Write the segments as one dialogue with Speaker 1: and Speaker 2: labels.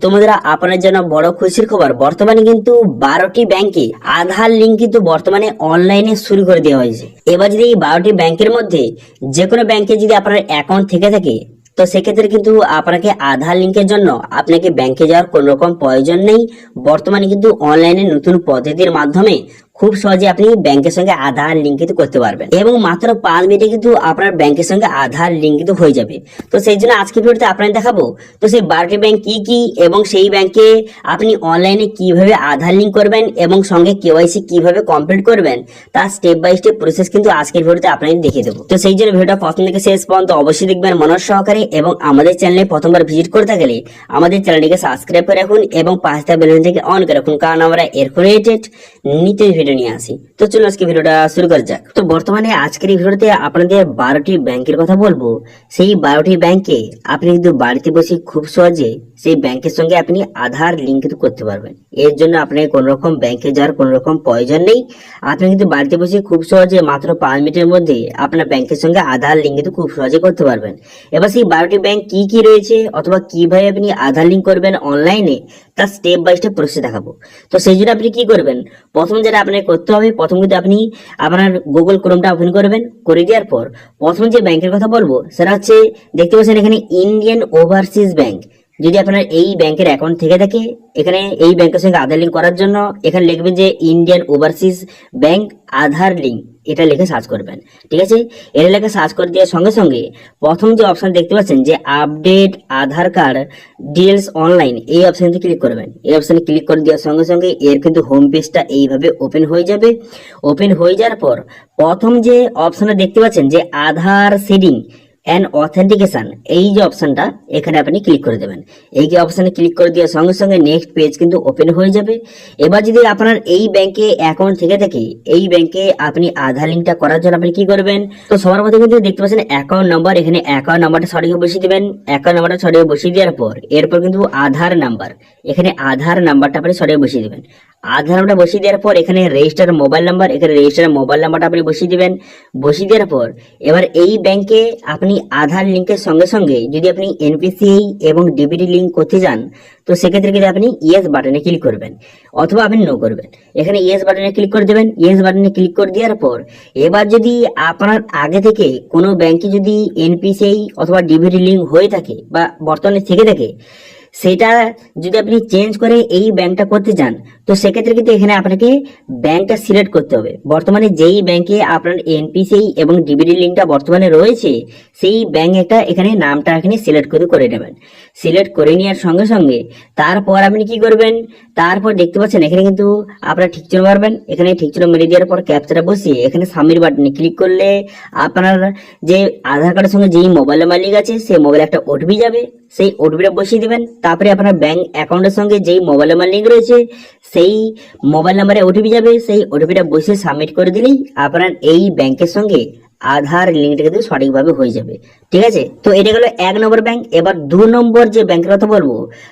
Speaker 1: তো বন্ধুরা আপনার জন্য বড় খুশির খবর, বর্তমানে কিন্তু বারোটি ব্যাংকে আধার লিঙ্ক কিন্তু বর্তমানে অনলাইনে শুরু করে দেওয়া হয়েছে। এবার যদি এই বারোটি ব্যাংকের মধ্যে যে কোনো ব্যাংকে যদি আপনার অ্যাকাউন্ট থেকে থাকে, তো সেক্ষেত্রে কিন্তু আপনাকে আধার লিঙ্কের জন্য আপনাকে ব্যাংকে যাওয়ার কোনো রকম প্রয়োজন নেই। বর্তমানে কিন্তু অনলাইনে নতুন পদ্ধতির মাধ্যমে খুব সহজে আপনি ব্যাংকের সঙ্গে আধার লিঙ্ক কিন্তু করতে পারবেন। এবং মাত্র পাঁচ মিনিটে কিন্তু আপনার ব্যাংকের সঙ্গে আধার লিঙ্ক কিন্তু হয়ে যাবে। তো সেই জন্য আজকে ভিডিওতে আপনাকে দেখাবো, তো সেই বারোটি ব্যাংক কি কি এবং সেই ব্যাংকে আপনি অনলাইনে কীভাবে আধার লিঙ্ক করবেন এবং সঙ্গে কেওয়াইসি কীভাবে কমপ্লিট করবেন তার স্টেপ বাই স্টেপ প্রসেস কিন্তু আজকের ভিডিওতে আপনাকে দেখিয়ে দেবো। তো সেই জন্য ভিডিওটা প্রথম থেকে শেষ পর্যন্ত অবশ্যই দেখবেন মনোজ সহকারে এবং আমাদের চ্যানেলে প্রথমবার ভিজিট করতে গেলে আমাদের চ্যানেলটিকে সাবস্ক্রাইব করে রাখুন এবং পাঁচটা বেলুন থেকে অন করে রাখুন। কারণ আমরা এর রিলেটেড নিত্য ভিডিও নিয়ে আসি। তো চলুন আজকে ভিডিওটা শুরু করা যাক। তো বর্তমানে আজকের এই ভিডিওতে আপনাদের বারোটি ব্যাংকের কথা বলব। সেই বারোটি ব্যাংকে আপনি কিন্তু বাড়িতে বসে খুব সহজে সেই ব্যাংকের সঙ্গে আপনি আধার লিঙ্ক করতে পারবেন। এর জন্য আপনাকে কোনো রকম ব্যাংকে যাওয়ার কোনো রকম প্রয়োজন নেই। আপনি কিন্তু বাড়িতে বসে খুব সহজে মাত্র পাঁচ মিনিটের মধ্যে আপনার ব্যাংকের সঙ্গে আধার লিঙ্ক কিন্তু খুব সহজে করতে পারবেন। এবার সেই বারোটি ব্যাংক কি কি রয়েছে অথবা কীভাবে আপনি আধার লিঙ্ক করবেন অনলাইনে তার স্টেপ বাই স্টেপ প্রসেস দেখাবো। তো সেই জন্য আপনি কি করবেন? প্রথম যেটা আপনাকে করতে হবে, প্রথম কিন্তু আপনি আপনার গুগল ক্রোমটা ওপেন করবেন, করে দেওয়ার পর প্রথম যে ব্যাংকের কথা বলব, সেটা হচ্ছে, দেখতে পাচ্ছেন এখানে ইন্ডিয়ান ওভারসিজ ব্যাংক যদি আপনার এই ব্যাংকের অ্যাকাউন্ট থেকে থাকে, এখানে এই ব্যাংকের সঙ্গে আধার লিঙ্ক করার জন্য এখানে লিখবেন যে Indian Overseas Bank Aadhaar link এটা লিখে সার্চ করবেন। ঠিক আছে? এটা লিখে সার্চ করে দেওয়ার সঙ্গে সঙ্গে প্রথম যে অপশন দেখতে পাচ্ছেন যে update Aadhaar card details online এই অপশানে ক্লিক করবেন। এই অপশানে ক্লিক করে দেওয়ার সঙ্গে সঙ্গে এর কিন্তু হোম পেজটা এইভাবে ওপেন হয়ে যাবে। ওপেন হয়ে যাওয়ার পর প্রথম যে অপশানে দেখতে পাচ্ছেন যে আধার সেডিং অ্যান্ড অথেন্টিকেশন এই যে অপশনটা, এখানে আপনি ক্লিক করে দেবেন। এই যে অপশনে ক্লিক করে দেওয়ার সঙ্গে সঙ্গে নেক্সট পেজ কিন্তু ওপেন হয়ে যাবে। এবার যদি আপনার এই ব্যাংকে অ্যাকাউন্ট থেকে থাকে, এই ব্যাংকে আপনি আধার লিঙ্কটা করার জন্য আপনি কি করবেন? তো সবার প্রথমে কিন্তু দেখতে পাচ্ছেন অ্যাকাউন্ট নাম্বার এখানে অ্যাকাউন্ট নাম্বারটা সঠিক বসিয়ে দিবেন। অ্যাকাউন্ট নাম্বারটা সঠিক বসিয়ে দেওয়ার পর, এরপর কিন্তু আধার নাম্বার এখানে আধার নাম্বারটা আপনি সঠিক বসিয়ে দেবেন। আধার নাম্বারটা বসিয়ে দেওয়ার পর এখানে রেজিস্টার মোবাইল নাম্বার এখানে রেজিস্টার মোবাইল নাম্বারটা আপনি বসিয়ে দিবেন। বসিয়ে দেওয়ার পর এবার এই ব্যাংকে আপনি আধার লিঙ্কের সঙ্গে সঙ্গে যদি আপনি এনপিসিআই এবং ডিবিটি লিঙ্ক করতে যান তো সেক্ষেত্রে কিন্তু আপনি ইয়েস বাটনে ক্লিক করবেন অথবা আপনি নো করবেন। এখানে ইয়েস বাটনে ক্লিক করে দেবেন। ইয়েস বাটনে ক্লিক করে দেওয়ার পর এবার যদি আপনার আগে থেকে কোনো ব্যাংকে যদি এনপিসিআই অথবা ডিবিটি লিঙ্ক হয়ে থাকে বা বর্তমানে থেকে থাকে সেটা যদি আপনি চেঞ্জ করে এই ব্যাংকটা করতে চান, তো সেক্ষেত্রে কিন্তু এখানে আপনাকে ব্যাংকটা সিলেক্ট করতে হবে। বর্তমানে যেই ব্যাংকে আপনার এনপিসি এবং ডিবিডি লিঙ্কটা বর্তমানে রয়েছে, সেই ব্যাংক একটা এখানে নামটা এখানে সিলেক্ট করে করে নেবেন। সিলেক্ট করে নেওয়ার সঙ্গে সঙ্গে তারপর আপনি কি করবেন? তারপর দেখতে পাচ্ছেন এখানে কিন্তু আপনারা ঠিক চিহ্ন মারবেন। এখানে ঠিক চিহ্ন মেরে দেওয়ার পর ক্যাপচাটা বসিয়ে এখানে সামির বাটনে ক্লিক করলে আপনার যে আধার কার্ডের সঙ্গে যেই মোবাইলের মালিক আছে, সেই মোবাইলে একটা ওটিপি যাবে। সেই ওটিপিটা বসিয়ে দিবেন। তারপরে আপনার ব্যাংক অ্যাকাউন্টের সঙ্গে যেই মোবাইল নাম্বার লিঙ্ক রয়েছে, সেই মোবাইল নাম্বারে ওটিপি যাবে। সেই ওটিপিটা বসিয়ে সাবমিট করে দিলেই আপনার এই ব্যাংকের সঙ্গে আধার লিঙ্কটা কিন্তু সঠিকভাবে হয়ে যাবে। ঠিক আছে? তো এটা গেলো এক নম্বর ব্যাংক এবার দু নম্বর যে ব্যাংকের কথা বলব,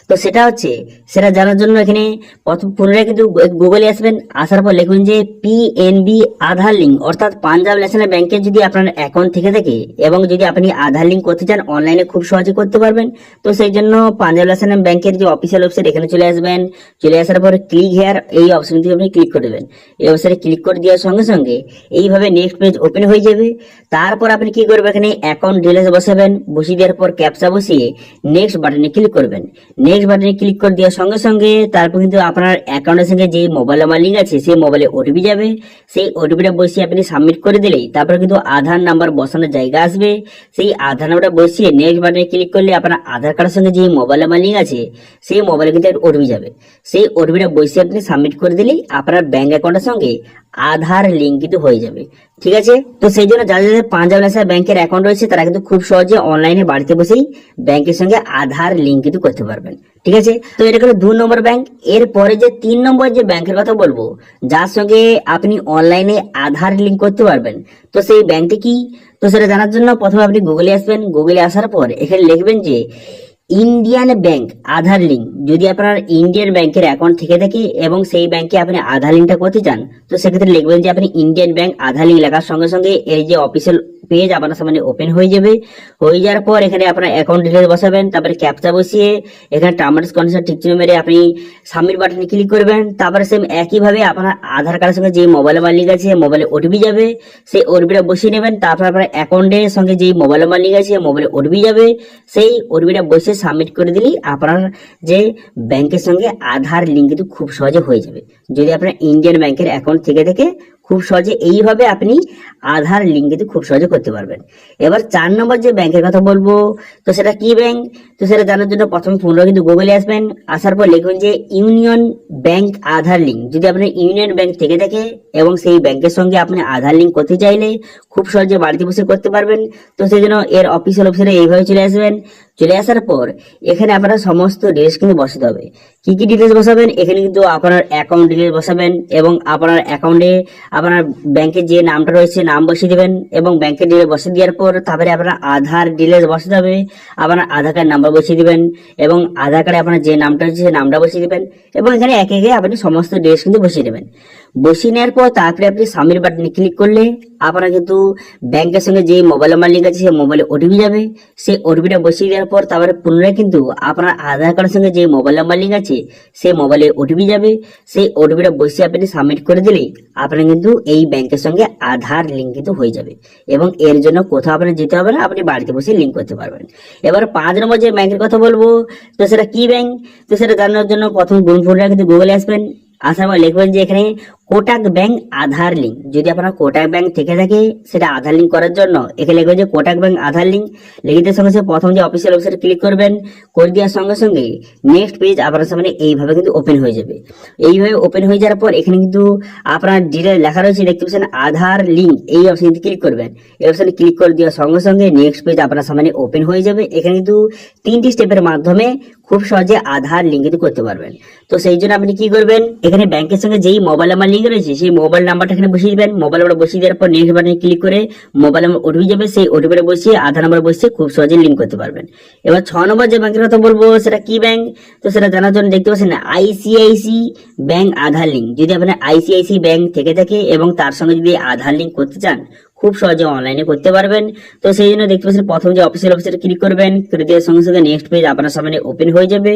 Speaker 1: তো সেটা হচ্ছে, সেটা জানার জন্য এখানে প্রথম পুনরায় কিন্তু গুগলে আসবেন, আসার পর লিখবেন যে পিএনবি আধার লিঙ্ক অর্থাৎ পাঞ্জাব ন্যাশনাল ব্যাংকে যদি আপনার অ্যাকাউন্ট থেকে থাকে এবং যদি আপনি আধার লিঙ্ক করতে চান অনলাইনে খুব সহজে করতে পারবেন। তো সেই জন্য পাঞ্জাব ন্যাশনাল ব্যাংকের যে অফিসিয়াল ওয়েবসাইট এখানে চলে আসবেন। চলে আসার পর ক্লিক হেয়ার এই অপশনটি আপনি ক্লিক করে দেবেন। এই অবস্থায় ক্লিক করে দেওয়ার সঙ্গে সঙ্গে এইভাবে নেক্সট পেজ ওপেন হয়ে যাবে। তারপর আপনি কি করবেন? এখানে অ্যাকাউন্ট ডিটেলস বসাবেন, বসিয়ে দেওয়ার পর ক্যাপচা বসিয়ে নেক্সট বাটনে ক্লিক করবেন। নেক্সট বাটনে ক্লিক করে দেওয়ার সঙ্গে সঙ্গে তারপর কিন্তু আপনার অ্যাকাউন্টের সঙ্গে যে মোবাইল নাম্বার লিঙ্ক আছে, সেই মোবাইলে ওটিপি যাবে। সেই ওটিপিটা বসিয়ে আপনি সাবমিট করে দিলেই তারপরে কিন্তু আধার নাম্বার বসানোর জায়গা আসবে। সেই আধার নাম্বারটা বসিয়ে নেক্সট বাটনে ক্লিক করলে আপনার আধার কার্ডের সঙ্গে যে মোবাইল নাম্বার লিঙ্ক আছে, সেই মোবাইলে কিন্তু ওটিপি যাবে। সেই ওটিপিটা বসিয়ে আপনি সাবমিট করে দিলেই আপনার ব্যাংক অ্যাকাউন্টের সঙ্গে আধার লিঙ্ক কিন্তু হয়ে যাবে। ঠিক আছে? তো সেই জন্য যাদের যাদের পাঞ্জাব ন্যাশনাল ব্যাংকের অ্যাকাউন্ট রয়েছে, তারা কিন্তু খুব সহজে অনলাইনে বাড়িতে বসেই ব্যাংকের সঙ্গে আধার লিঙ্ক কিন্তু করতে পারবেন। ঠিক আছে? তো এটা হলো দু নম্বর ব্যাংক। এরপরে যে তিন নম্বর যে ব্যাংকের কথা বলব, যার সঙ্গে আপনি অনলাইনে আধার লিঙ্ক করতে পারবেন। তো সেই ব্যাংকটি কি? তো সেটা জানার জন্য প্রথমে আপনি গুগলে আসবেন। গুগলে আসার পর এখানে লিখবেন যে ইন্ডিয়ান ব্যাংক আধার লিঙ্ক যদি আপনার ইন্ডিয়ান ব্যাংকের অ্যাকাউন্ট থেকে থাকে এবং সেই ব্যাংকে আপনি আধার লিঙ্কটা করতে চান, তো সেক্ষেত্রে লিখবেন যে আপনি ইন্ডিয়ান ব্যাংক আধার লিঙ্ক লেখার সঙ্গে সঙ্গে এই যে অফিসিয়াল পেজ আপনার সামনে ওপেন হয়ে যাবে। হয়ে যাওয়ার পর এখানে আপনার অ্যাকাউন্ট ডিটেলস বসাবেন, তারপরে ক্যাপচা বসিয়ে এখানে টার্মার্স কন্ডিশন ঠিক চিহ্ন মেরে আপনি সাবমিট বাটনে ক্লিক করবেন। তারপরে সেম একইভাবে আপনার আধার কার্ডের সঙ্গে যে মোবাইল নাম্বার লিঙ্ক আছে মোবাইলে ওটিপি যাবে, সেই ওটিপিটা বসিয়ে নেবেন। তারপর আপনার অ্যাকাউন্টের সঙ্গে যেই মোবাইল নাম্বার লিঙ্ক আছে মোবাইলে ওটিপি যাবে। সেই ওটিপিটা বসে সাবমিট করে দিলেই আপনার যে ব্যাংকের সঙ্গে আধার লিঙ্ক কিন্তু খুব সহজে হয়ে যাবে। যদি আপনার ইন্ডিয়ান ব্যাংকের অ্যাকাউন্ট থেকে থেকে খুব সহজে এইভাবে আপনি আধার লিঙ্ক কিন্তু খুব সহজে করতে পারবেন। এবার চার নম্বর যে ব্যাংকের কথা বলব, তো সেটা কি ব্যাংক? তো সেটা জানার জন্য প্রথমে পুনরায় কিন্তু গুগলে আসবেন, আসার পর লিখবেন যে ইউনিয়ন ব্যাংক আধার লিঙ্ক যদি আপনার ইউনিয়ন ব্যাংক থেকে থাকে এবং সেই ব্যাংকের সঙ্গে আপনি আধার লিঙ্ক করতে চাইলে, খুব সহজে বাড়িতে বসে করতে পারবেন। তো সেই জন্য এর অফিসিয়াল অফিসে এইভাবে চলে আসবেন। চলে আসার পর এখানে আপনারা সমস্ত ডিটেলস কিন্তু বসাতে হবে। কি কি ডিটেলস বসাবেন? এখানে কিন্তু আপনার অ্যাকাউন্ট ডিটেলস বসাবেন এবং আপনার অ্যাকাউন্টে আপনার ব্যাংকের যে নামটা রয়েছে, নাম বসিয়ে দেবেন এবং ব্যাংকের ডিটেলস বসিয়ে দেওয়ার পর তারপরে আপনার আধার ডিটেলস বসাতে হবে, আপনার আধার কার্ড নাম্বার বসিয়ে দেবেন এবং আধার কার্ডে আপনার যে নামটা রয়েছে, সেই নামটা বসিয়ে দেবেন এবং এখানে একে একে আপনি সমস্ত ডিটেলস কিন্তু বসিয়ে দেবেন। বসিয়ে নেওয়ার পর তারপরে আপনি সাবমিট বাটনে ক্লিক করলে আপনার কিন্তু ব্যাংকের সঙ্গে যে মোবাইল নাম্বার লিঙ্ক আছে সেই মোবাইলে ওটিপি যাবে। সেই ওটিপিটা বসিয়ে দেওয়ার পর তারপরে পুনরায় কিন্তু আপনার আধার কার্ডের সঙ্গে যে মোবাইল নাম্বার লিঙ্ক আছে সেই মোবাইলে ওটিপি যাবে। সেই ওটিপিটা বসিয়ে আপনি সাবমিট করে দিলেই আপনার কিন্তু এই ব্যাংকের সঙ্গে আধার লিঙ্ক কিন্তু হয়ে যাবে এবং এর জন্য কোথাও আপনার যেতে হবে না, আপনি বাড়িতে বসে লিঙ্ক করতে পারবেন। এবার পাঁচ নম্বর যে ব্যাংকের কথা বলব, তো সেটা কি ব্যাংক তো সেটা জানার জন্য প্রথম ফোনটা কিন্তু গুগলে আসবেন। আসার পর লিখবেন যে এখানে কোটাক ব্যাংক আধার লিঙ্ক যদি আপনার কোটাক ব্যাংক থেকে থাকে, সেটা আধার লিঙ্ক করার জন্য এখানে লিখবেন যে কোটাক ব্যাংক আধার লিঙ্ক লিখিতের সঙ্গে সঙ্গে প্রথম যে অফিসিয়াল ওয়েবসাইটে ক্লিক করবেন করে দেওয়ার সঙ্গে সঙ্গে নেক্সট পেজ আপনার সামনে এইভাবে কিন্তু ওপেন হয়ে যাবে। এইভাবে ওপেন হয়ে যাওয়ার পর, এখানে কিন্তু আপনার ডিটেল লেখা রয়েছে, দেখতে পাচ্ছেন আধার লিঙ্ক এই অপশনে ক্লিক করবেন। এই অপশনে ক্লিক করে দেওয়ার সঙ্গে সঙ্গে নেক্সট পেজ আপনার সামনে ওপেন হয়ে যাবে। এখানে কিন্তু তিনটি স্টেপের মাধ্যমে খুব সহজে আধার লিঙ্ক কিন্তু করতে পারবেন। তো সেই জন্য আপনি কি করবেন, এখানে ব্যাংকের সঙ্গে যেই মোবাইল নাম্বার লিঙ্ক রয়েছে, সেই মোবাইল নাম্বারটা এখানে বসিয়ে দেবেন। মোবাইল নাম্বার বসিয়ে দেওয়ার পর নেক্সট বাটনে ক্লিক করে মোবাইল নাম্বার ওটিপি যাবে, সেই ওটিপিটা বসিয়ে আধার নাম্বার বসিয়ে খুব সহজে লিঙ্ক করতে পারবেন। এবার ছ নম্বর যে ব্যাংকের কথা বলব, সেটা কি ব্যাংক তো সেটা জানার জন্য দেখতে পাচ্ছেন আইসিআইসি ব্যাংক আধার লিঙ্ক যদি আপনার আইসিআইসি ব্যাংক থেকে থাকে এবং তার সঙ্গে যদি আধার লিঙ্ক করতে চান খুব সহজে অনলাইনে করতে পারবেন। তো সেই জন্য দেখতে পাচ্ছেন প্রথম যে অফিসিয়াল অফিসে ক্লিক করবেন করে দেওয়ার সঙ্গে সঙ্গে নেক্সট পেজ আপনার সামনে ওপেন হয়ে যাবে।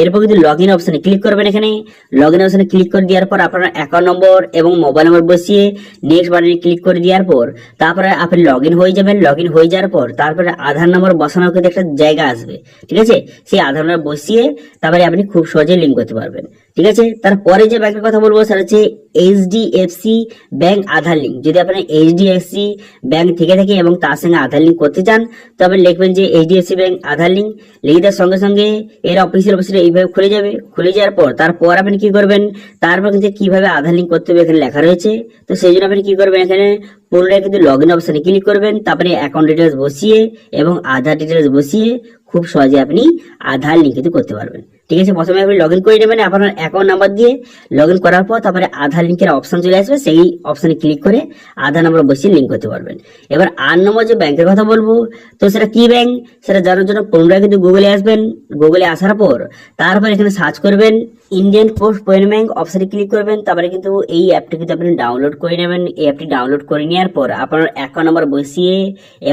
Speaker 1: এরপর কিন্তু লগ ইন অপশনে ক্লিক করবেন এখানে লগ ইন অপশনে ক্লিক করে দেওয়ার পর আপনার অ্যাকাউন্ট নম্বর এবং মোবাইল নম্বর বসিয়ে নেক্সট বাটনে ক্লিক করে দেওয়ার পর, তারপরে আপনি লগ ইন হয়ে যাবেন। লগ ইন হয়ে যাওয়ার পর তারপরে আধার নম্বর বসানোর কিন্তু একটা জায়গা আসবে, ঠিক আছে? সেই আধার নম্বর বসিয়ে তারপরে আপনি খুব সহজে লিঙ্ক করতে পারবেন, ঠিক আছে? তারপরে যে ব্যাংকের কথা বলব, সেটা হচ্ছে এইচডিএফসি ব্যাংক আধার লিঙ্ক যদি আপনার এইচডিএফসি ব্যাংক থেকে থাকে এবং তার সঙ্গে আধার লিঙ্ক করতে চান, তবে লিখবেন যে এইচডিএফসি ব্যাংক আধার লিঙ্ক লিখে দেওয়ার সঙ্গে সঙ্গে এর অফিসিয়াল অফিসে এইভাবে খুলে যাবে। খুলে যাওয়ার পর তারপর আপনি কি করবেন তারপর কিন্তু কীভাবে আধার লিঙ্ক করতে হবে এখানে লেখা রয়েছে। তো সেই জন্য আপনি কি করবেন এখানে পুনরায় কিন্তু লগ ইন অপশনে ক্লিক করবেন, তারপরে অ্যাকাউন্ট ডিটেলস বসিয়ে এবং আধার ডিটেলস বসিয়ে খুব সহজে আপনি আধার লিঙ্ক কিন্তু করতে পারবেন। ঠিক আছে, প্রথমে আপনি লগ ইন করে নেবেন, আপনার অ্যাকাউন্ট নাম্বার দিয়ে লগ ইন করার পর তারপরে আধার লিঙ্কের অপশন চলে আসবে, সেই অপশনে ক্লিক করে আধার নাম্বার বসিয়ে লিঙ্ক করতে পারবেন। এবার আট নম্বর যে ব্যাংকের কথা বলব, তো সেটা কি ব্যাংক সেটা জানার জন্য পুনরায় কিন্তু গুগলে আসবেন। গুগলে আসার পর তারপর এখানে সার্চ করবেন ইন্ডিয়ান পোস্ট পেমেন্ট ব্যাংক অপশনে ক্লিক করবেন, তারপরে কিন্তু এই অ্যাপটি কিন্তু আপনি ডাউনলোড করে নেবেন। এই অ্যাপটি ডাউনলোড করে নেওয়ার পর আপনার অ্যাকাউন্ট নাম্বার বসিয়ে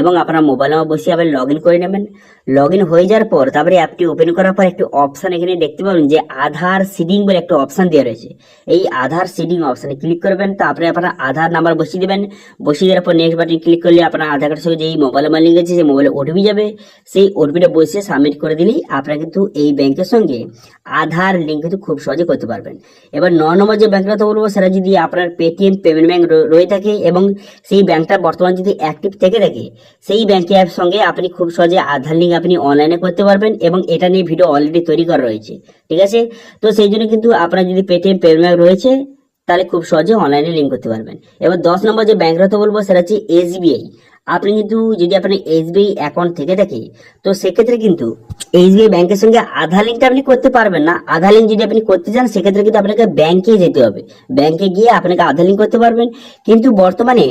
Speaker 1: এবং আপনার মোবাইল নাম্বার বসিয়ে আবার লগ ইন করে নেবেন। লগ ইন হয়ে যাওয়ার পর, তারপরে অ্যাপটি ওপেন করার পর একটি অপশন এখানে দেখতে পাবেন যে আধার সিডিং বলে একটা অপশন দেওয়া রয়েছে। এই আধার সিডিং অপশনে ক্লিক করবেন, তারপরে আপনার আধার নাম্বার বসিয়ে দেবেন। বসিয়ে দেওয়ার পর নেক্সট বাটন ক্লিক করলে আপনার আধার কার্ডের সঙ্গে যেই মোবাইল নাম্বার লিঙ্ক আছে, সেই মোবাইলে ওটিপি যাবে। সেই ওটিপিটা বসিয়ে সাবমিট করে দিলেই আপনারা কিন্তু এই ব্যাংকের সঙ্গে আধার লিঙ্ক কিন্তু খুব সহজে করতে পারবেন। এবার ন নম্বর যে ব্যাংকের কথা বলব, সেটা যদি আপনার পেটিএম পেমেন্ট ব্যাংক রয়ে থাকে এবং সেই ব্যাংকটা বর্তমান যদি অ্যাক্টিভ থেকে থাকে, সেই ব্যাংকের অ্যাপ সঙ্গে আপনি খুব সহজে আধার লিঙ্ক আপনি অনলাইনে করতে পারবেন এবং এটা নিয়ে ভিডিও অলরেডি তৈরি করা রয়েছে, ঠিক আছে? তো সেই জন্য কিন্তু আপনার যদি পেটিএম পেমেন্ট রয়েছে, তাহলে খুব সহজে অনলাইনে লিঙ্ক করতে পারবেন। এবার দশ নম্বর যে ব্যাংকের কথা বলব, সেটা হচ্ছে এসবিআই আপনি কিন্তু যদি আপনার এসবিআই অ্যাকাউন্ট থেকে থাকে, তো সেক্ষেত্রে কিন্তু এসবিআই ব্যাংকের সঙ্গে আধার লিঙ্কটা আপনি করতে পারবেন না। আধার লিঙ্ক যদি আপনি করতে চান, সেক্ষেত্রে কিন্তু আপনাকে ব্যাংকে যেতে হবে। ব্যাংকে গিয়ে আপনাকে আধার লিঙ্ক করতে পারবেন। কিন্তু বর্তমানে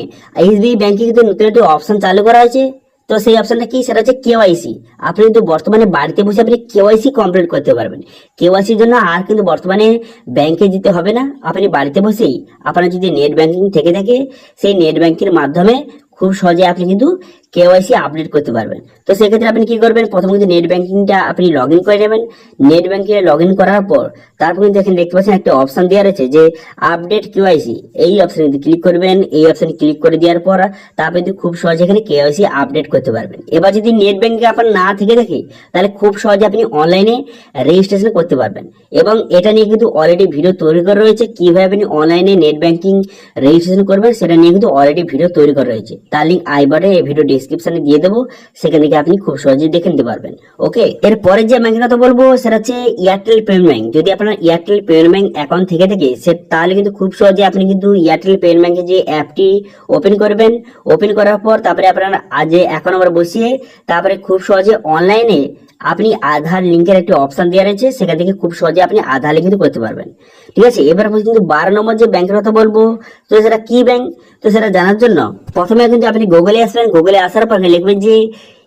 Speaker 1: এসবিআই ব্যাংকে কিন্তু নতুন একটি অপশন চালু করা হয়েছে। তো সেই অপশনটা কি? সেটা হচ্ছে কেওয়াইসি আপনি কিন্তু বর্তমানে বাড়িতে বসে আপনি কেওয়াইসি কমপ্লিট করতে পারবেন। কেওয়াইসির জন্য আর কিন্তু বর্তমানে ব্যাংকে যেতে হবে না। আপনি বাড়িতে বসেই আপনার যদি নেট ব্যাংকিং থেকে থাকে, সেই নেট ব্যাংকের মাধ্যমে খুব সহজে আপনি কিন্তু কেওয়াইসি আপডেট করতে পারবেন। তো সেক্ষেত্রে আপনি কি করবেন? প্রথমে কিন্তু নেট ব্যাংকিংটা আপনি লগ করে নেবেন। নেট ব্যাংকিং লগ করার পর তারপর কিন্তু এখানে দেখতে পাচ্ছেন একটা অপশন দেওয়া রয়েছে যে আপডেট কেওয়াইসি এই অপশনে কিন্তু ক্লিক করবেন। এই অপশনে ক্লিক করে দেওয়ার পর তারপর কিন্তু খুব সহজে এখানে কেওয়াইসি আপডেট করতে পারবেন। এবার যদি নেট ব্যাংকিং আপনার না থেকে থাকে, তাহলে খুব সহজে আপনি অনলাইনে রেজিস্ট্রেশন করতে পারবেন। এবং এটা নিয়ে কিন্তু অলরেডি ভিডিও তৈরি করা রয়েছে। কীভাবে আপনি অনলাইনে নেট ব্যাংকিং রেজিস্ট্রেশন করবেন, সেটা নিয়ে কিন্তু অলরেডি ভিডিও তৈরি করা রয়েছে। তার লিঙ্ক আই বাটে এই ভিডিও ডিসক্রিপশনে দিয়ে দেবো, সেখান থেকে আপনি খুব সহজেই দেখে নিতে পারবেন। ওকে এরপরে যে ব্যাংকের কথা বলব, সেটা হচ্ছে এয়ারটেল পেমেন্ট ব্যাংক যদি আপনার এয়ারটেল পেমেন্ট ব্যাংক অ্যাকাউন্ট থেকে থাকে, সে তাহলে কিন্তু খুব সহজে আপনি কিন্তু এয়ারটেল পেমেন্ট ব্যাংকে যে অ্যাপটি ওপেন করবেন। ওপেন করার পর তারপরে আপনার আজ অ্যাকাউন্ট নাম্বার বসিয়ে, তারপরে খুব সহজে অনলাইনে আপনি আধার লিঙ্কের একটি অপশন দেওয়া রয়েছে, সেখান থেকে খুব সহজে আপনি আধার লিঙ্ক কিন্তু করতে পারবেন। ঠিক আছে? এবার কিন্তু বারো নম্বর যে ব্যাংকের কথা বলব, তো সেটা কি ব্যাংক? তো সেটা জানার জন্য প্রথমে কিন্তু আপনি গুগলে আসবেন গুগলে আসার পর লিখবেন যে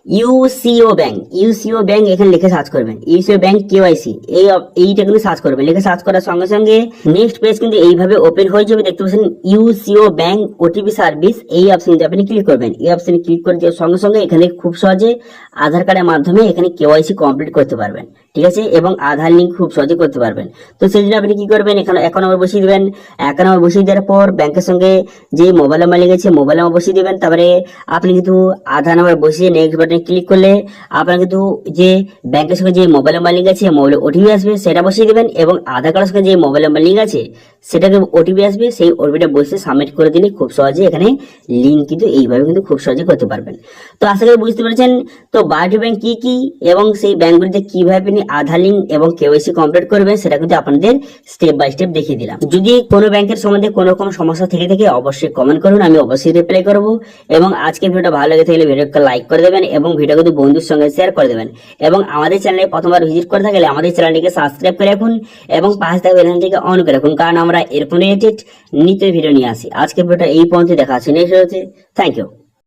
Speaker 1: ইউসিও ব্যাংক ইউসিও ব্যাংক এখানে লিখে সার্চ করবেন। ইউসিও ব্যাংক কেওয়াইসি এই এইটা কিন্তু সার্চ করবেন। লিখে সার্চ করার সঙ্গে সঙ্গে নেক্সট পেজ কিন্তু এইভাবে ওপেন হয়ে যাবে। দেখতে পাচ্ছেন ইউসিও ব্যাংক ওটিপি সার্ভিস এই অপশনতে আপনি ক্লিক করবেন। এই অপশনে ক্লিক করে দেওয়ার সঙ্গে সঙ্গে এখানে খুব সহজে আধার কার্ডের মাধ্যমে এখানে কেওয়াইসি কমপ্লিট করতে পারবেন। ঠিক আছে? এবং আধার লিঙ্ক খুব সহজে করতে পারবেন। তো সেই জন্য আপনি কি করবেন? এখানে এক নম্বর বসিয়ে দিবেন। এক নম্বর বসিয়ে দেওয়ার পর ব্যাংকের সঙ্গে যে মোবাইল নাম্বার লেগেছে মোবাইল নাম্বার বসিয়ে দিবেন। তারপরে আপনি কিন্তু আধার নাম্বার বসিয়ে নেক্সট বাটনে ক্লিক করলে আপনার কিন্তু যে ব্যাংকের সঙ্গে যে মোবাইল নাম্বার লিঙ্ক আছে মোবাইলে ওটিপি আসবে, সেটা বসিয়ে দেবেন এবং আধার কার্ডের সঙ্গে যে মোবাইল নাম্বার লিঙ্ক আছে সেটাকে ওটিপি আসবে, সেই ওটিপিটা বসে সাবমিট করে দিলে খুব সহজে এখানে লিঙ্ক কিন্তু এইভাবে কিন্তু খুব সহজে করতে পারবেন। তো আশা করি বুঝতে পেরেছেন। তো বায়োটি ব্যাংক কি কি এবং সেই ব্যাংকগুলিতে কীভাবে আপনি আধার লিঙ্ক এবং কেওয়াইসি কমপ্লিট করবেন সেটা কিন্তু আপনাদের স্টেপ বাই স্টেপ দেখিয়ে দিলাম। যদি কোনো ব্যাংকের সম্বন্ধে কোনো রকম সমস্যা থেকে থাকে অবশ্যই কমেন্ট করুন, আমি অবশ্যই রিপ্লাই করব এবং আজকের ভিডিওটা ভালো লেগে থাকলে ভিডিওকে লাইক করে দেবেন এবং ভিডিও কিন্তু বন্ধুর সঙ্গে শেয়ার করে দেবেন। এবং আমাদের চ্যানেলে প্রথমবার ভিজিট করে থাকলে আমাদের চ্যানেলটিকে সাবস্ক্রাইব করে রাখুন এবং পাশে থাকা অন করে রাখুন, কারণ আমরা এরকম রিলেটেড নিতে ভিডিও নিয়ে আসি। আজকে ভিডিওটা এই পর্যন্ত দেখা আছে নেক্সট হচ্ছে থ্যাংক ইউ